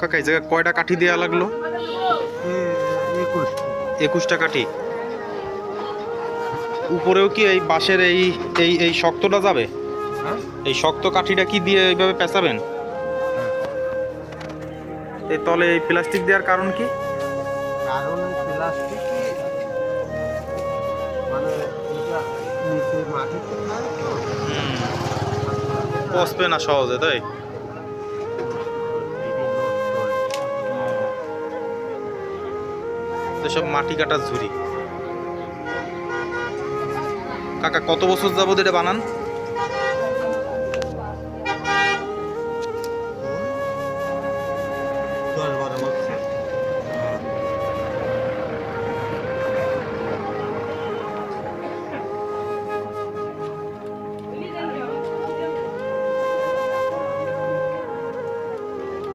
কাকা এই জায়গায় কয়টা কাঠি দেওয়া লাগল? একুশ একুশটা কাঠি। উপরেও কি এই বাঁশের এই এই এই শক্তটা যাবে? এই শক্ত কাঠিটা কি দিয়ে এইভাবে পেঁচাবেন? এই তলে এই প্লাস্টিক দেওয়ার কারণ কি? কারণ প্লাস্টিক মানে পচবে না সহজে তাই? এসব মাটি কাটার ঝুড়ি। কাকা কত বছর যাবত এটা বানান?